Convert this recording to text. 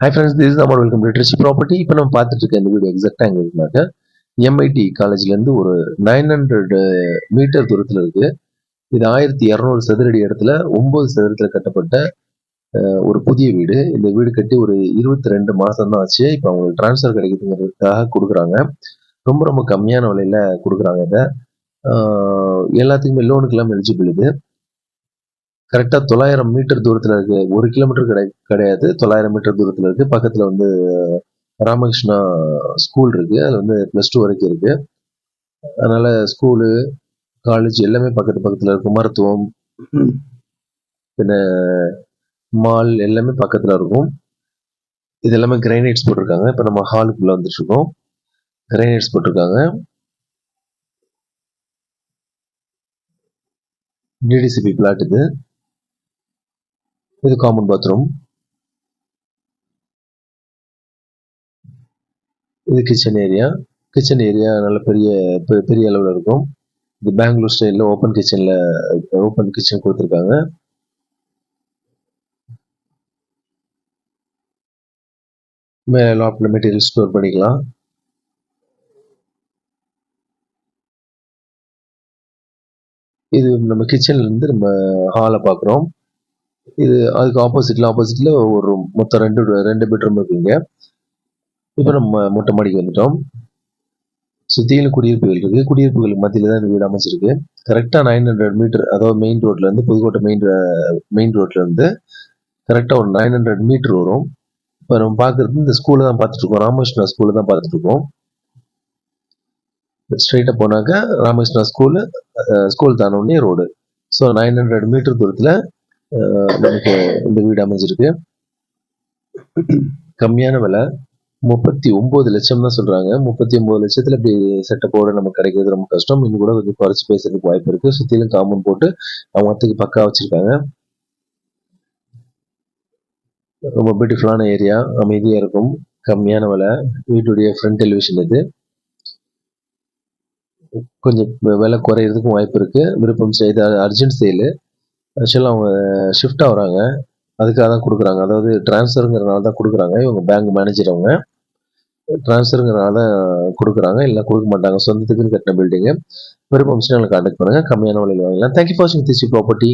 High friends this நம்ம welcome literature property இப்போ நம்ம பார்த்துட்டு இருக்க இந்த வீடு எக்ஸாக்டாக எங்கே இருக்குனாக்க எம்ஐடி காலேஜ்லேருந்து ஒரு நைன் ஹண்ட்ரட் மீட்டர் uh, தூரத்தில் இருக்குது இது ஆயிரத்தி இரநூறு சதுரடி இடத்துல ஒம்பது சதுரத்தில் கட்டப்பட்ட uh, ஒரு புதிய வீடு. இந்த வீடு கட்டி ஒரு இருபத்தி ரெண்டு மாதம் தான் ஆச்சு. இப்போ அவங்களுக்கு ட்ரான்ஸ்ஃபர் கிடைக்குதுங்கிறதுக்காக கொடுக்குறாங்க. ரொம்ப ரொம்ப கம்மியான விலையில கொடுக்குறாங்க இதை. எல்லாத்துக்குமே லோனுக்கெல்லாம் எலிஜிபிள் இது. கரெக்டாக தொள்ளாயிரம் மீட்டர் தூரத்தில் இருக்கு. ஒரு கிலோமீட்டர் கிடை கிடையாது. தொள்ளாயிரம் மீட்டர் தூரத்தில் இருக்கு. பக்கத்தில் வந்து ராமகிருஷ்ணா ஸ்கூல் இருக்கு. அது வந்து ப்ளஸ் டூ வரைக்கும் இருக்கு. அதனால ஸ்கூலு காலேஜ் எல்லாமே பக்கத்து பக்கத்தில் இருக்கும் மருத்துவம் பின்ன மால் எல்லாமே பக்கத்தில் இருக்கும். இது எல்லாமே கிரைனைட்ஸ் போட்டிருக்காங்க. இப்போ நம்ம ஹாலுக்குள்ளே வந்துட்டு இருக்கோம். கிரைனைட்ஸ் போட்டிருக்காங்க. டிடிசிபி பிளாட் இது. இது காமன் பாத்ரூம் இது கிச்சன் ஏரியா கிச்சன் ஏரியா நல்ல பெரிய பெரிய அளவில் இருக்கும். இது பெங்களூர் ஸ்டைலில் ஓப்பன் கிச்சனில் ஓப்பன் கிச்சன் கொடுத்துருக்காங்க. மேலே லாப்டில் மெட்டீரியல் ஸ்டோர் பண்ணிக்கலாம். இது நம்ம கிச்சன்ல இருந்து நம்ம ஹாலை பார்க்குறோம். இது அதுக்கு ஆப்போசிட்ல ஆப்போசிட்ல ஒரு ரூம் மொத்தம் ரெண்டு ரெண்டு பெட்ரூம் இருக்குங்க. இப்போ நம்ம மொட்டை மாடிக்கு வந்துட்டோம். சுத்தியிலும் குடியிருப்புகள் இருக்கு. குடியிருப்புகள் மத்தியில தான் இந்த வீடு அமைச்சிருக்கு கரெக்டா நைன் ஹண்ட்ரட் மீட்டர் அதாவது மெயின் ரோட்ல இருந்து புதுக்கோட்டை மெயின் மெயின் ரோட்ல இருந்து கரெக்டா ஒரு நைன் ஹண்ட்ரட் மீட்டர் வரும். இப்போ நம்ம பார்க்கறது இந்த ஸ்கூலை தான் பார்த்துட்டு இருக்கோம். ராமகிருஷ்ணா ஸ்கூலை தான் பார்த்துட்டு இருக்கோம். ஸ்ட்ரைட்டா போனாக்க Ramakrishna school school தானோடனே road so nine hundred metre தூரத்தில் நமக்கு இந்த வீடு அமைஞ்சிருக்கு. கம்மியான விலை. முப்பத்தி ஒன்பது லட்சம் தான் சொல்றாங்க. முப்பத்தி ஒன்பது லட்சத்துல இப்படி செட்டப்போட நமக்கு கிடைக்கிறது ரொம்ப கஷ்டம். இன்னும் கூட கொஞ்சம் குறைச்சு பேசுறதுக்கு வாய்ப்பு இருக்கு. சுத்திலும் காமன் போட்டு அவங்க அத்துக்கு பக்கா வச்சிருக்காங்க. ரொம்ப பியூட்டிஃபுல்லான ஏரியா அமைதியா இருக்கும். கம்மியான விலை. வீட்டுடைய ஃப்ரண்ட் டெலிவிஷன் இது. கொஞ்சம் விலை குறையிறதுக்கும் வாய்ப்பு இருக்கு. விருப்பம் செய்த அர்ஜென்ட் சேலு ஆக்சுவலாக அவங்க ஷிஃப்ட் ஆகுறாங்க அதுக்காக தான் கொடுக்குறாங்க. அதாவது டிரான்ஸ்ஃபருங்கிறனால தான் கொடுக்குறாங்க. இவங்க பேங்க் மேனேஜர் அவங்க. டிரான்ஸ்ஃபருங்கிறனால கொடுக்குறாங்க. இல்லை கொடுக்க மாட்டாங்க. சொந்தத்துக்குன்னு கட்டின பில்டிங்கு விருப்பம் கான்டாக்ட் பண்ணுங்க. கம்மியான விலையில் வாங்கலாம் தேங்க்யூ ஃபார் வாட்சிங் திசி ப்ராப்பர்ட்டி